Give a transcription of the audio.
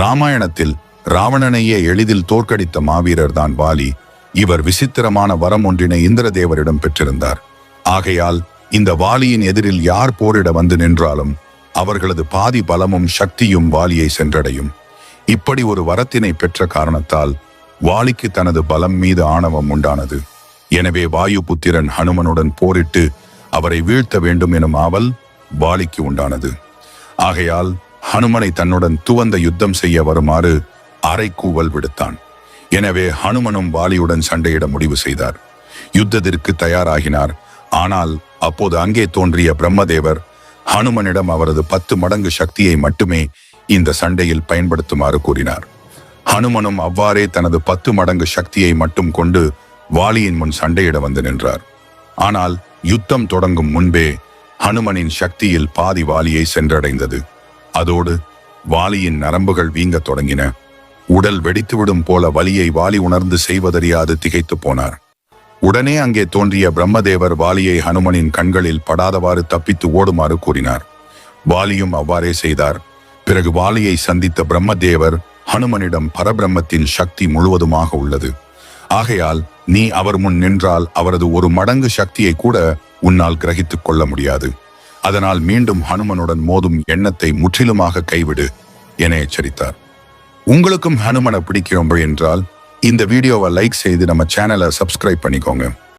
ராமாயணத்தில் ராவணனையே எளிதில் தோற்கடித்த மாவீரர் தான் வாலி இவர் விசித்திரமான வரம் ஒன்றினை இந்திரதேவரிடம் பெற்றிருந்தார். ஆகையால் இந்த வாலியின் எதிரில் யார் போரிட வந்து நின்றாலும் அவர்களது பாதி பலமும் சக்தியும் வாலியை சென்றடையும். இப்படி ஒரு வரத்தினை பெற்ற காரணத்தால் வாலிக்கு தனது பலம் மீது ஆணவம் உண்டானது. எனவே வாயு புத்திரன் ஹனுமனுடன் போரிட்டு அவரை வீழ்த்த வேண்டும் எனும் ஆவல் வாலிக்கு உண்டானது. ஆகையால் ஹனுமனை தன்னுடன் துவந்த யுத்தம் செய்ய வருமாறு அரைக்கூவல் விடுத்தான். எனவே ஹனுமனும் வாலியுடன் சண்டையிட முடிவு செய்தார். யுத்தத்திற்கு தயாராகினார். ஆனால் அப்போது அங்கே தோன்றிய பிரம்மதேவர் ஹனுமனிடம் அவரது பத்து மடங்கு சக்தியை மட்டுமே இந்த சண்டையில் பயன்படுத்துமாறு கூறினார். ஹனுமனும் அவ்வாறே தனது பத்து மடங்கு சக்தியை மட்டும் கொண்டு வாலியின் முன் சண்டையிட வந்து நின்றார். ஆனால் யுத்தம் தொடங்கும் முன்பே ஹனுமனின் சக்தியில் பாதி வாலியை சென்றடைந்தது. அதோடு வாலியின் நரம்புகள் வீங்கத் தொடங்கின. உடல் வெடித்துவிடும் போல வலியை வாலி உணர்ந்து செய்வதறியாது திகைத்து போனார். உடனே அங்கே தோன்றிய பிரம்மதேவர் வாலியை ஹனுமனின் கண்களில் படாதவாறு தப்பித்து ஓடுமாறு கூறினார். வாலியும் அவ்வாறே செய்தார். பிறகு வாலியை சந்தித்த பிரம்மதேவர் ஹனுமனிடம் பரபிரம்மத்தின் சக்தி முழுவதுமாக உள்ளது. ஆகையால் நீ அவர் முன் நின்றால் அவரது ஒரு மடங்கு சக்தியை கூட உன்னால் கிரகித்துக் கொள்ள முடியாது. அதனால் மீண்டும் ஹனுமனுடன் மோதும் எண்ணத்தை முற்றிலுமாக கைவிடு என எச்சரித்தார். உங்களுக்கும் ஹனுமனை பிடிக்கிறோம் என்றால் இந்த வீடியோவை லைக் செய்து நம்ம சேனலை சப்ஸ்கிரைப் பண்ணிக்கோங்க.